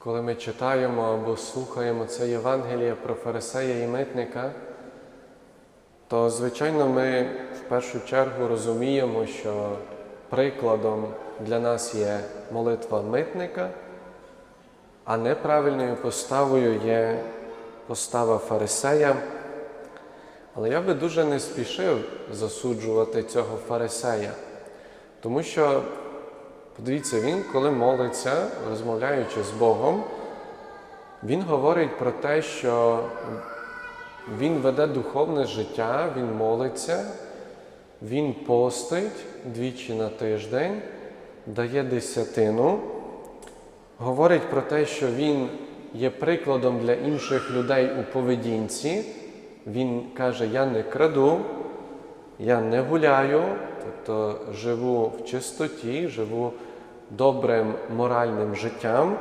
Коли ми читаємо або слухаємо це Євангеліє про фарисея і митника, то, звичайно, ми в першу чергу розуміємо, що прикладом для нас є молитва митника, а неправильною поставою є постава фарисея. Але я би дуже не спішив засуджувати цього фарисея, тому що Подивіться, він, коли молиться, розмовляючи з Богом, він говорить про те, що він веде духовне життя, він молиться, він постить двічі на тиждень, дає десятину, говорить про те, що він є прикладом для інших людей у поведінці. Він каже: Я не краду, я не гуляю, тобто живу в чистоті, живу добрим моральним життям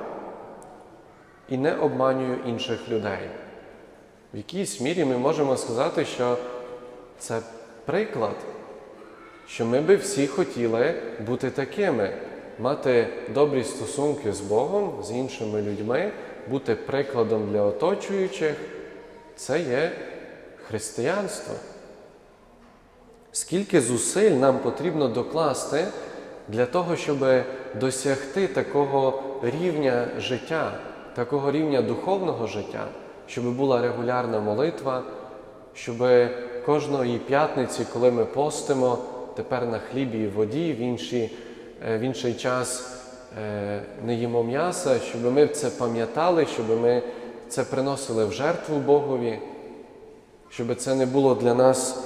і не обманюю інших людей. В якійсь мірі ми можемо сказати, що це приклад, що ми би всі хотіли бути такими, мати добрі стосунки з Богом, з іншими людьми, бути прикладом для оточуючих. Це є християнство. Скільки зусиль нам потрібно докласти для того, щоб досягти такого рівня життя, такого рівня духовного життя, щоб була регулярна молитва, щоб кожної п'ятниці, коли ми постимо, тепер на хлібі і воді, в, інші, в інший час е, не їмо м'яса, щоб ми це пам'ятали, щоб ми це приносили в жертву Богові, щоб це не було для нас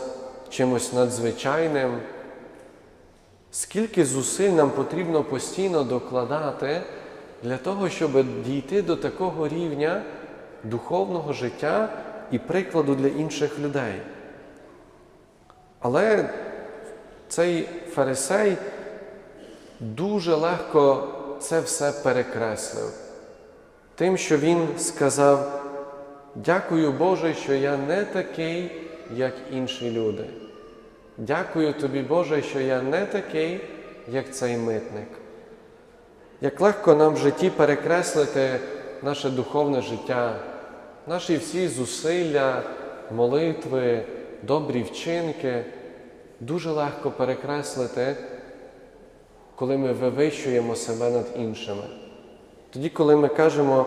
чимось надзвичайним. Скільки зусиль нам потрібно постійно докладати для того, щоб дійти до такого рівня духовного життя і прикладу для інших людей. Але цей фарисей дуже легко це все перекреслив, тим, що він сказав: Дякую Боже, що я не такий, як інші люди. Дякую тобі, Боже, що я не такий, як цей митник. Як легко нам в житті перекреслити наше духовне життя, наші всі зусилля, молитви, добрі вчинки, дуже легко перекреслити, коли ми вивищуємо себе над іншими. Тоді, коли ми кажемо,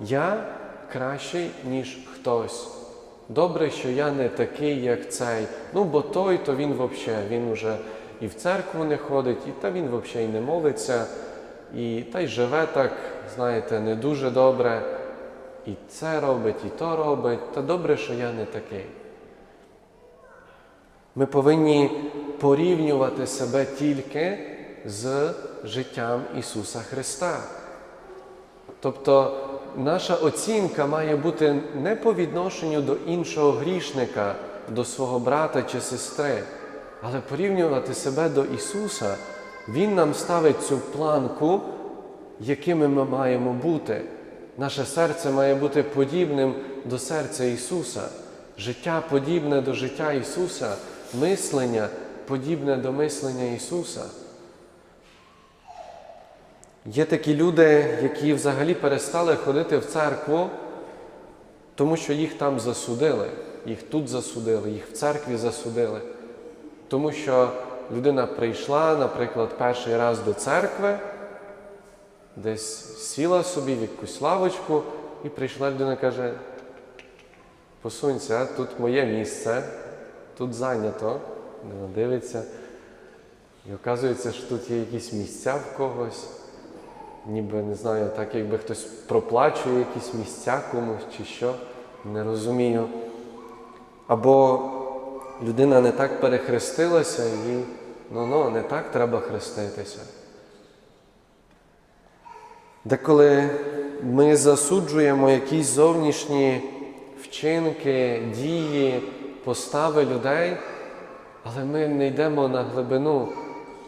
я кращий, ніж хтось. Добре, що я не такий, як цей. Ну, бо той, то він взагалі, він уже і в церкву не ходить, і та він взагалі і не молиться, і та й живе так, знаєте, не дуже добре. І це робить, і то робить. Та добре, що я не такий. Ми повинні порівнювати себе тільки з життям Ісуса Христа. Тобто наша оцінка має бути не по відношенню до іншого грішника, до свого брата чи сестри, але порівнювати себе до Ісуса. Він нам ставить цю планку, якими ми маємо бути. Наше серце має бути подібним до серця Ісуса, життя подібне до життя Ісуса, мислення подібне до мислення Ісуса. Є такі люди, які взагалі перестали ходити в церкву, тому що їх там засудили, їх тут засудили, їх в церкві засудили. Тому що людина прийшла, наприклад, перший раз до церкви, десь сіла собі в якусь лавочку, і прийшла людина і каже: посунься, тут моє місце, тут зайнято, Вона дивиться. І оказується, що тут є якісь місця в когось ніби не знаю, так якби хтось проплачує якісь місця комусь чи що, не розумію. Або людина не так перехрестилася і ну ну не так треба хреститися. Деколи ми засуджуємо якісь зовнішні вчинки, дії, постави людей, але ми не йдемо на глибину,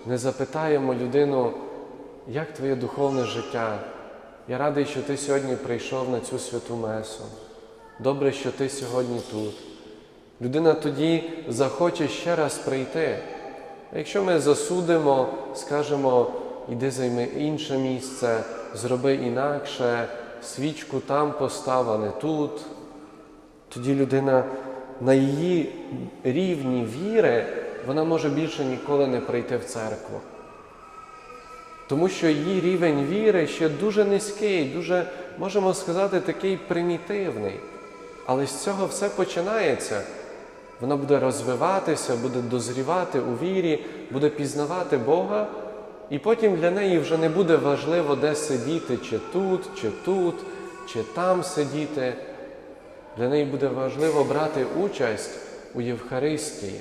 не запитаємо людину, як твоє духовне життя? Я радий, що ти сьогодні прийшов на цю святу Месу. Добре, що ти сьогодні тут. Людина тоді захоче ще раз прийти. А якщо ми засудимо, скажемо, іди займи інше місце, зроби інакше, свічку там постав, а не тут. Тоді людина на її рівні віри, вона може більше ніколи не прийти в церкву. Тому що її рівень віри ще дуже низький, дуже, можемо сказати, такий примітивний. Але з цього все починається. Вона буде розвиватися, буде дозрівати у вірі, буде пізнавати Бога, і потім для неї вже не буде важливо, де сидіти, чи тут, чи тут, чи там сидіти. Для неї буде важливо брати участь у Євхаристії.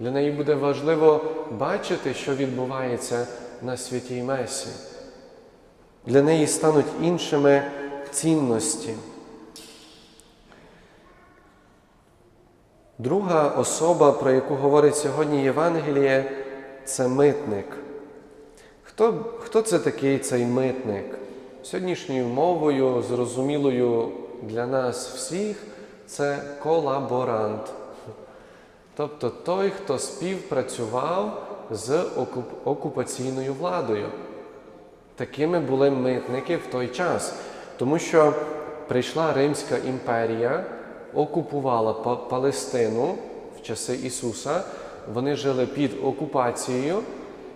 Для неї буде важливо бачити, що відбувається на святій Месі. Для неї стануть іншими цінності. Друга особа, про яку говорить сьогодні Євангеліє, це митник. Хто, хто це такий цей митник? Сьогоднішньою мовою, зрозумілою для нас всіх, це колаборант. Тобто той, хто співпрацював з окуп- окупаційною владою. Такими були митники в той час, тому що прийшла Римська імперія, окупувала Палестину в часи Ісуса. Вони жили під окупацією,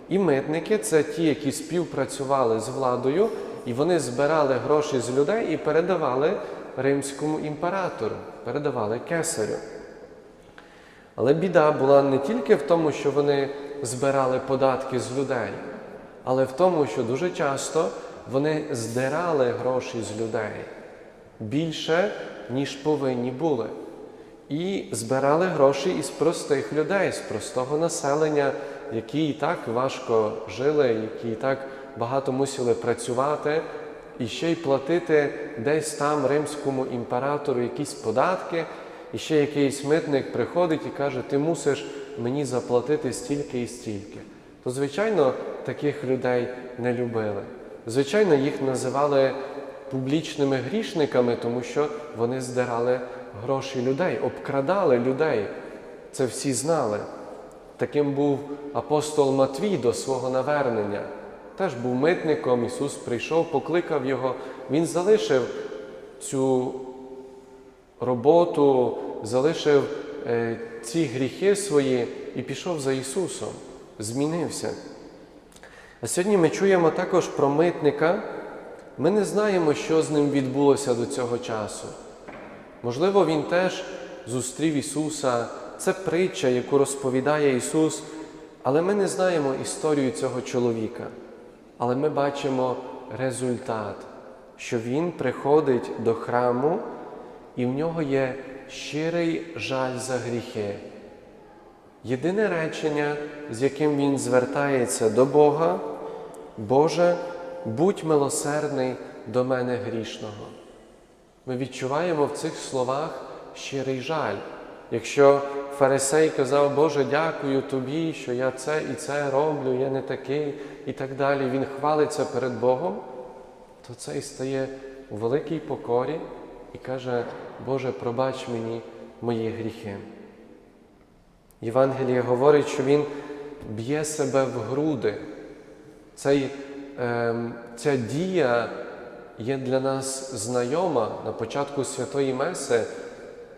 і митники це ті, які співпрацювали з владою, і вони збирали гроші з людей і передавали римському імператору, передавали кесарю. Але біда була не тільки в тому, що вони збирали податки з людей, але в тому, що дуже часто вони здирали гроші з людей більше, ніж повинні були. І збирали гроші із простих людей, з простого населення, які і так важко жили, які і так багато мусили працювати, і ще й платити десь там римському імператору якісь податки. І ще якийсь митник приходить і каже, ти мусиш мені заплатити стільки і стільки. То, звичайно, таких людей не любили. Звичайно, їх називали публічними грішниками, тому що вони здирали гроші людей, обкрадали людей. Це всі знали. Таким був апостол Матвій до свого навернення. Теж був митником, Ісус прийшов, покликав його. Він залишив цю роботу, залишив е, ці гріхи свої і пішов за Ісусом, змінився. А сьогодні ми чуємо також про митника. Ми не знаємо, що з ним відбулося до цього часу. Можливо, він теж зустрів Ісуса. Це притча, яку розповідає Ісус, але ми не знаємо історію цього чоловіка. Але ми бачимо результат, що Він приходить до храму, і в нього є щирий жаль за гріхи. Єдине речення, з яким він звертається до Бога, Боже, будь милосердний до мене грішного. Ми відчуваємо в цих словах щирий жаль. Якщо фарисей казав, Боже, дякую тобі, що я це і це роблю, я не такий і так далі, він хвалиться перед Богом, то цей стає у великій покорі і каже, Боже, пробач мені мої гріхи. Євангеліє говорить, що він б'є себе в груди. Цей, е, ця дія є для нас знайома на початку святої Меси.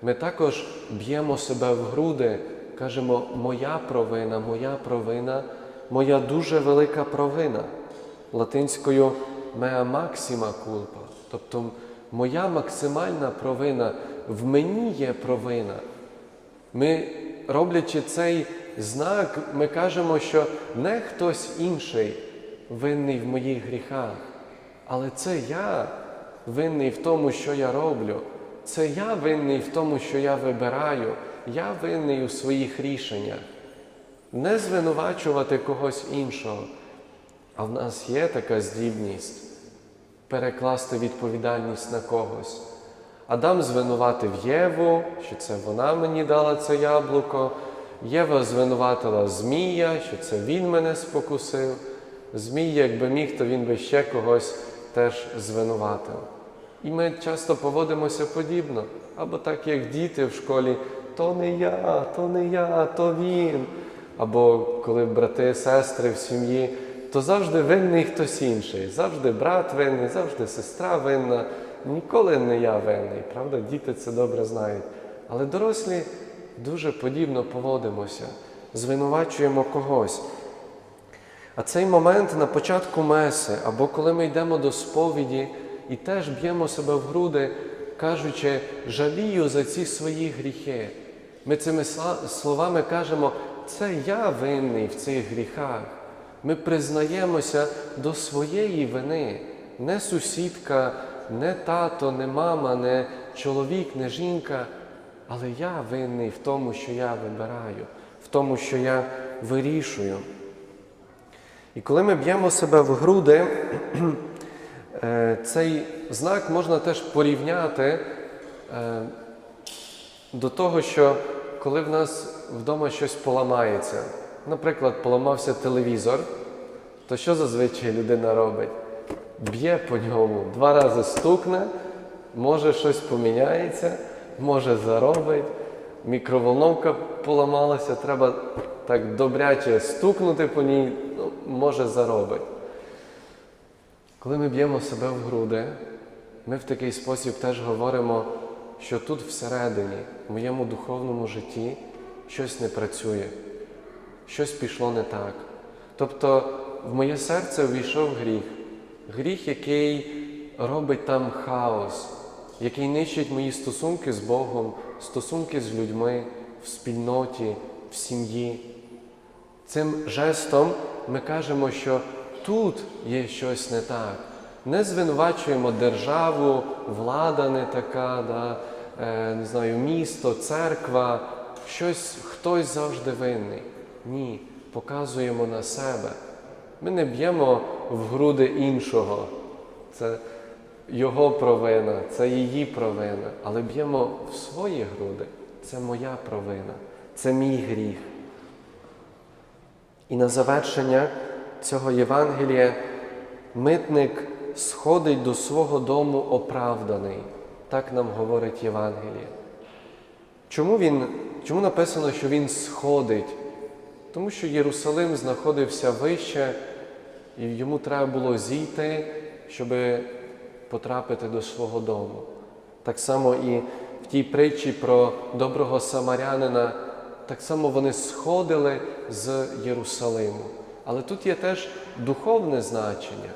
Ми також б'ємо себе в груди, кажемо, моя провина, моя провина, моя дуже велика провина. Латинською mea maxima culpa. Тобто моя максимальна провина, в мені є провина. Ми, роблячи цей знак, ми кажемо, що не хтось інший винний в моїх гріхах, але це я винний в тому, що я роблю. Це я винний в тому, що я вибираю, я винний у своїх рішеннях. Не звинувачувати когось іншого. А в нас є така здібність перекласти відповідальність на когось. Адам звинуватив Єву, що це вона мені дала це яблуко. Єва звинуватила Змія, що це він мене спокусив. Змій, якби міг, то він би ще когось теж звинуватив. І ми часто поводимося подібно. Або так, як діти в школі, то не я, то не я, то він. Або коли брати, сестри в сім'ї, то завжди винний хтось інший. Завжди брат винний, завжди сестра винна. Ніколи не я винний, правда? Діти це добре знають. Але дорослі дуже подібно поводимося, звинувачуємо когось. А цей момент на початку меси, або коли ми йдемо до сповіді і теж б'ємо себе в груди, кажучи, жалію за ці свої гріхи. Ми цими словами кажемо, це я винний в цих гріхах. Ми признаємося до своєї вини, не сусідка, не тато, не мама, не чоловік, не жінка, але я винний в тому, що я вибираю, в тому, що я вирішую. І коли ми б'ємо себе в груди, е, цей знак можна теж порівняти е, до того, що коли в нас вдома щось поламається, наприклад, поламався телевізор, то що зазвичай людина робить? Б'є по ньому, два рази стукне, може щось поміняється, може заробить. Мікроволновка поламалася, треба так добряче стукнути по ній, ну, може заробить. Коли ми б'ємо себе в груди, ми в такий спосіб теж говоримо, що тут всередині, в моєму духовному житті, щось не працює, щось пішло не так. Тобто в моє серце увійшов гріх, гріх, який робить там хаос, який нищить мої стосунки з Богом, стосунки з людьми в спільноті, в сім'ї. Цим жестом ми кажемо, що тут є щось не так. Не звинувачуємо державу, влада не така, да, е, не знаю, місто, церква, щось, хтось завжди винний. Ні, показуємо на себе. Ми не б'ємо в груди іншого. Це його провина, це її провина, але б'ємо в свої груди. Це моя провина, це мій гріх. І на завершення цього Євангелія митник сходить до свого дому оправданий. Так нам говорить Євангеліє. Чому, чому написано, що він сходить? Тому що Єрусалим знаходився вище, і йому треба було зійти, щоб потрапити до свого дому. Так само і в тій притчі про доброго самарянина, так само вони сходили з Єрусалиму. Але тут є теж духовне значення.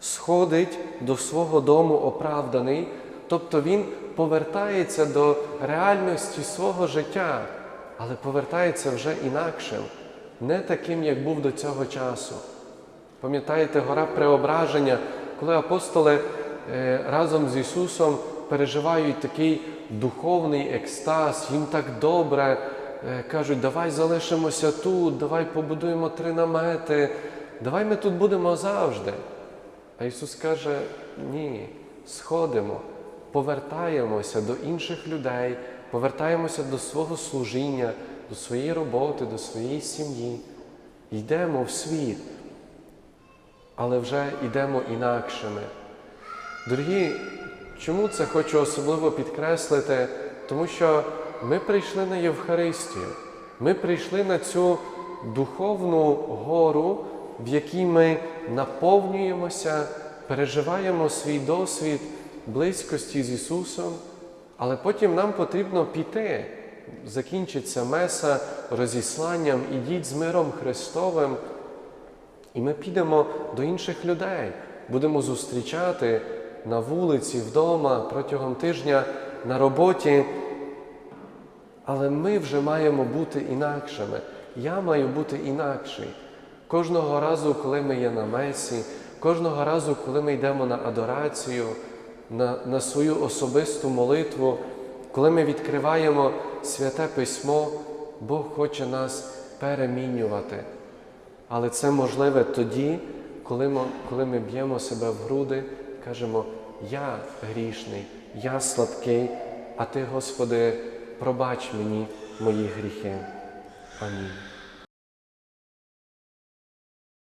Сходить до свого дому оправданий, тобто він повертається до реальності свого життя, але повертається вже інакшим, не таким, як був до цього часу. Пам'ятаєте, гора преображення, коли апостоли е, разом з Ісусом переживають такий духовний екстаз, їм так добре, е, кажуть, давай залишимося тут, давай побудуємо три намети, давай ми тут будемо завжди. А Ісус каже, ні, сходимо, повертаємося до інших людей, повертаємося до свого служіння, до своєї роботи, до своєї сім'ї. Йдемо в світ, але вже йдемо інакшими. Дорогі, чому це хочу особливо підкреслити? Тому що ми прийшли на Євхаристію, ми прийшли на цю духовну гору, в якій ми наповнюємося, переживаємо свій досвід близькості з Ісусом, але потім нам потрібно піти. Закінчиться меса розісланням, ідіть з миром Христовим. І ми підемо до інших людей, будемо зустрічати на вулиці, вдома, протягом тижня, на роботі. Але ми вже маємо бути інакшими. Я маю бути інакший. Кожного разу, коли ми є на месі, кожного разу, коли ми йдемо на адорацію, на, на свою особисту молитву, коли ми відкриваємо святе письмо, Бог хоче нас перемінювати. Але це можливе тоді, коли ми, коли ми б'ємо себе в груди, кажемо, я грішний, я слабкий, а Ти, Господи, пробач мені мої гріхи. Амінь.